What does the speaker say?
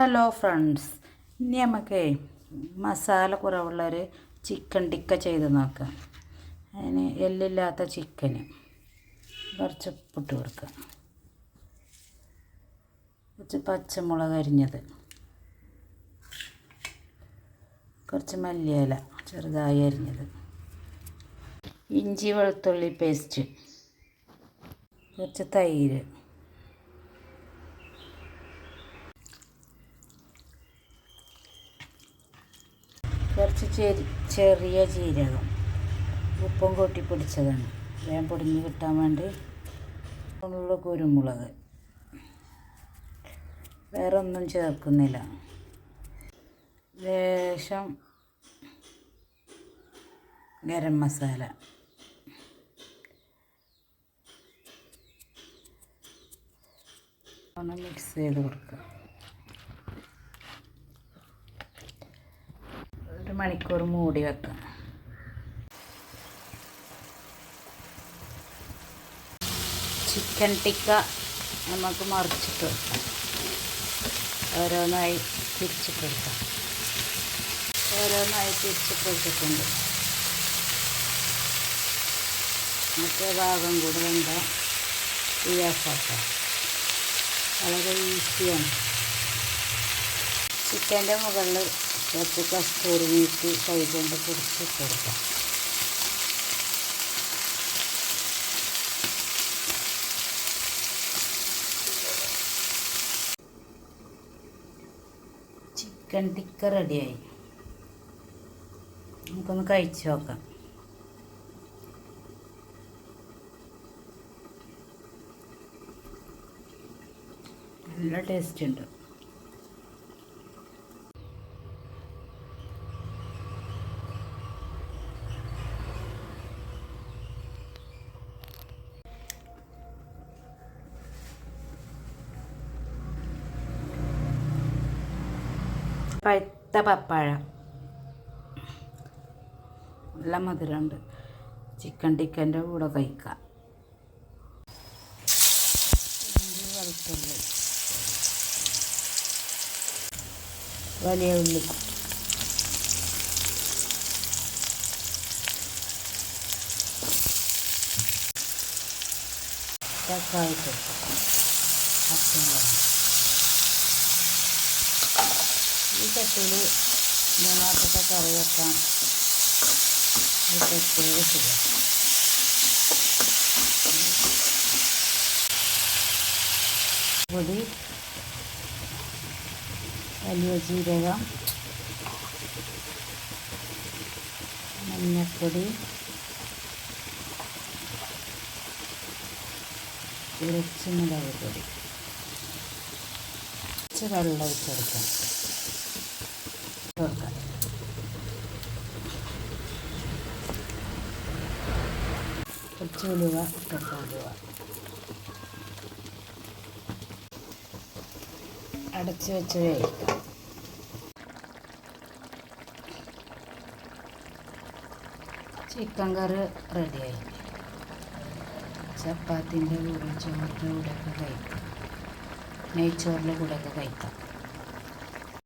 Hello friends ഇനി നമുക്ക് masala കുറവുള്ളൊരു chicken tikka ചെയ്ത് നോക്കാം. അതിന് എല്ലില്ലാത്ത ചിക്കന് കുറച്ച് ഉപ്പിട്ട് കൊടുക്കുക. കുറച്ച് പച്ചമുളക് അരിഞ്ഞത്. കുറച്ച് മല്ലിയില ചെറുതായി അരിഞ്ഞത്. ഇഞ്ചി വെളുത്തുള്ളി പേസ്റ്റ് കുറച്ച് തൈര്. കുറച്ച് ചെരി ചെറിയ ജീരകം. ഉപ്പും കൊട്ടി പിടിച്ചതാണ്. വേഗം പൊടിഞ്ഞ് കിട്ടാൻ വേണ്ടി ഉള്ള കുരുമുളക്. വേറെ ഒന്നും ചേർക്കുന്നില്ല. ലേശം ഗരം മസാല. മിക്സ് ചെയ്ത് കൊടുക്കുക ഒരു മണിക്കൂർ മൂടി വെക്കാം. ചിക്കൻ ടിക്ക നമുക്ക് മറിച്ചിട്ട് വെക്കാം. ഓരോന്നായി തിരിച്ചിട്ട് കൊടുക്കാം ഓരോന്നായി തിരിച്ചിട്ട് വെച്ചിട്ടുണ്ട് മറ്റേ ഭാഗം കൂടെ വേണ്ട ഈ ഓഫാക്കാം വളരെ ഈസിയാണ്. ചിക്കന്റെ മുകളിൽ കുറച്ച് കസ്തൂരി മീറ്റ് കൈകൊണ്ട് പിടിച്ച് കൊടുക്കാം. ചിക്കൻ ടിക്ക റെഡിയായി നമുക്കൊന്ന് കഴിച്ചു നോക്കാം. നല്ല ടേസ്റ്റ് ഉണ്ട്. പഴുത്ത പപ്പാഴ. നല്ല മധുരമുണ്ട്. ചിക്കൻ ടിക്കന്റെ കൂടെ കഴിക്കാം. വെളുത്തുള്ളി വലിയ ഉള്ളി. തക്കാളി പച്ചമുളക്. ഈ ചട്ടിയിൽ മൂന്നാമത്തെ കറി വെക്കാം. ഒരു പ്രത്യേക സുഖം പൊടി വലിയ ജീരകം മഞ്ഞപ്പൊടി ഇറച്ചി മുളക് പൊടി കുറച്ച് വെള്ളം ഒഴിച്ചെടുക്കാം കൊടുക്കാം കുറച്ച് ഉലുവ ഉലുവ അടച്ച് വെച്ച് ചിക്കൻ കറി റെഡിയായി ചപ്പാത്തിന്റെ കൂടെ ചോറിന്റെ കൂടെയൊക്കെ കഴിക്കാം. നെയ്ച്ചോറിന്റെ കൂടെയൊക്കെ കഴിക്കാം.